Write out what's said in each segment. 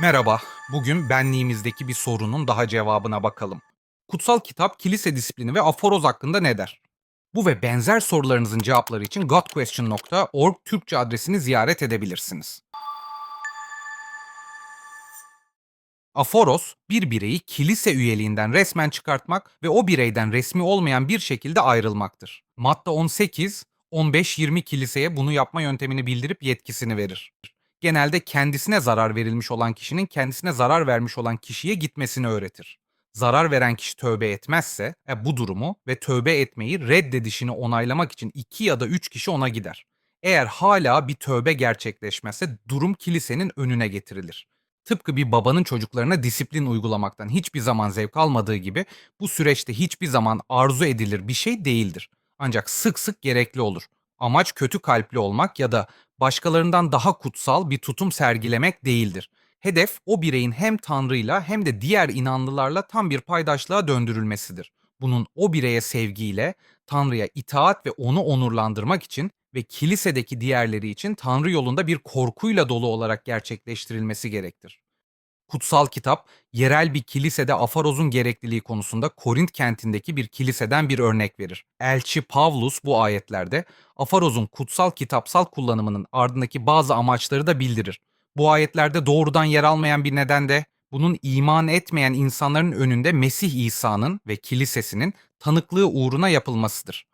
Merhaba, bugün benliğimizdeki bir sorunun daha cevabına bakalım. Kutsal kitap, kilise disiplini ve aforoz hakkında ne der? Bu ve benzer sorularınızın cevapları için godquestion.org Türkçe adresini ziyaret edebilirsiniz. Aforos, bir bireyi kilise üyeliğinden resmen çıkartmak ve o bireyden resmi olmayan bir şekilde ayrılmaktır. Madde 18, 15-20 kiliseye bunu yapma yöntemini bildirip yetkisini verir. Genelde kendisine zarar verilmiş olan kişinin kendisine zarar vermiş olan kişiye gitmesini öğretir. Zarar veren kişi tövbe etmezse e, bu durumu ve tövbe etmeyi reddedişini onaylamak için iki ya da üç kişi ona gider. Eğer hala bir tövbe gerçekleşmezse durum kilisenin önüne getirilir. Tıpkı bir babanın çocuklarına disiplin uygulamaktan hiçbir zaman zevk almadığı gibi bu süreçte hiçbir zaman arzu edilir bir şey değildir. Ancak sık sık gerekli olur. Amaç kötü kalpli olmak ya da başkalarından daha kutsal bir tutum sergilemek değildir. Hedef o bireyin hem Tanrı'yla hem de diğer inanlılarla tam bir paydaşlığa döndürülmesidir. Bunun o bireye sevgiyle, Tanrı'ya itaat ve onu onurlandırmak için ve kilisedeki diğerleri için Tanrı yolunda bir korkuyla dolu olarak gerçekleştirilmesi gerektir. Kutsal kitap, yerel bir kilisede afarozun gerekliliği konusunda Korint kentindeki bir kiliseden bir örnek verir. Elçi Pavlus bu ayetlerde afarozun kutsal kitapsal kullanımının ardındaki bazı amaçları da bildirir. Bu ayetlerde doğrudan yer almayan bir neden de bunun iman etmeyen insanların önünde Mesih İsa'nın ve kilisesinin tanıklığı uğruna yapılmasıdır.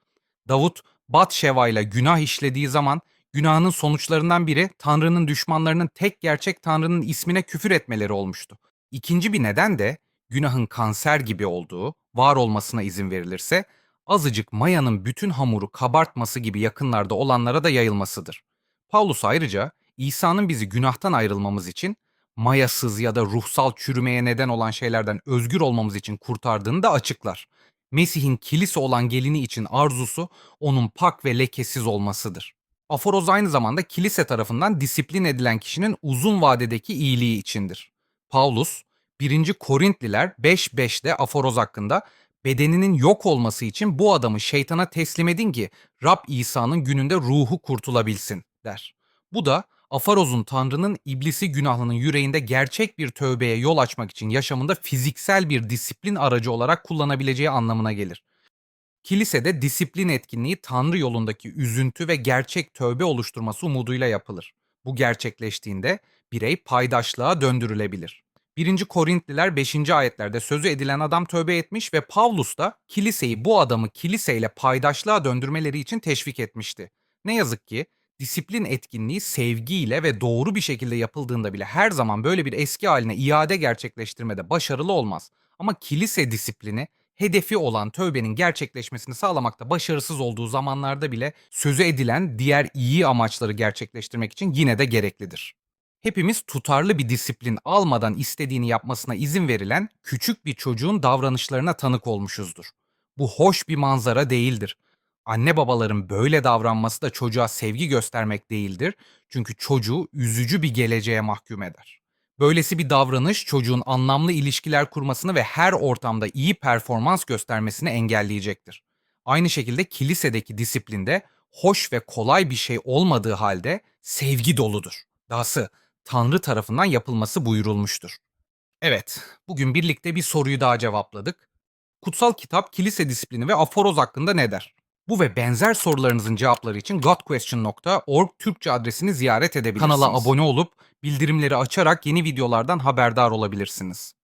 Davut Batşeva ile günah işlediği zaman günahının sonuçlarından biri Tanrı'nın düşmanlarının tek gerçek Tanrı'nın ismine küfür etmeleri olmuştu. İkinci bir neden de günahın kanser gibi olduğu, var olmasına izin verilirse azıcık mayanın bütün hamuru kabartması gibi yakınlarda olanlara da yayılmasıdır. Paulus ayrıca İsa'nın bizi günahtan ayrılmamız için mayasız ya da ruhsal çürümeye neden olan şeylerden özgür olmamız için kurtardığını da açıklar. Mesih'in kilise olan gelini için arzusu onun pak ve lekesiz olmasıdır. Aforoz aynı zamanda kilise tarafından disiplin edilen kişinin uzun vadedeki iyiliği içindir. Paulus 1. Korintliler 5.5'de aforoz hakkında bedeninin yok olması için bu adamı şeytana teslim edin ki Rab İsa'nın gününde ruhu kurtulabilsin der. Bu da Afaroz'un Tanrı'nın iblisi günahlının yüreğinde gerçek bir tövbeye yol açmak için yaşamında fiziksel bir disiplin aracı olarak kullanabileceği anlamına gelir. Kilisede disiplin etkinliği Tanrı yolundaki üzüntü ve gerçek tövbe oluşturması umuduyla yapılır. Bu gerçekleştiğinde birey paydaşlığa döndürülebilir. 1. Korintliler 5. ayetlerde sözü edilen adam tövbe etmiş ve Pavlus da kiliseyi bu adamı kiliseyle paydaşlığa döndürmeleri için teşvik etmişti. Ne yazık ki disiplin etkinliği sevgiyle ve doğru bir şekilde yapıldığında bile her zaman böyle bir eski haline iade gerçekleştirmede başarılı olmaz. Ama kilise disiplini hedefi olan tövbenin gerçekleşmesini sağlamakta başarısız olduğu zamanlarda bile sözü edilen diğer iyi amaçları gerçekleştirmek için yine de gereklidir. Hepimiz tutarlı bir disiplin almadan istediğini yapmasına izin verilen küçük bir çocuğun davranışlarına tanık olmuşuzdur. Bu hoş bir manzara değildir. Anne babaların böyle davranması da çocuğa sevgi göstermek değildir. Çünkü çocuğu üzücü bir geleceğe mahkum eder. Böylesi bir davranış çocuğun anlamlı ilişkiler kurmasını ve her ortamda iyi performans göstermesini engelleyecektir. Aynı şekilde kilisedeki disiplinde hoş ve kolay bir şey olmadığı halde sevgi doludur. Dahası Tanrı tarafından yapılması buyurulmuştur. Evet, bugün birlikte bir soruyu daha cevapladık. Kutsal kitap kilise disiplini ve aforoz hakkında ne der? Bu ve benzer sorularınızın cevapları için godquestion.org Türkçe adresini ziyaret edebilirsiniz. Kanala abone olup bildirimleri açarak yeni videolardan haberdar olabilirsiniz.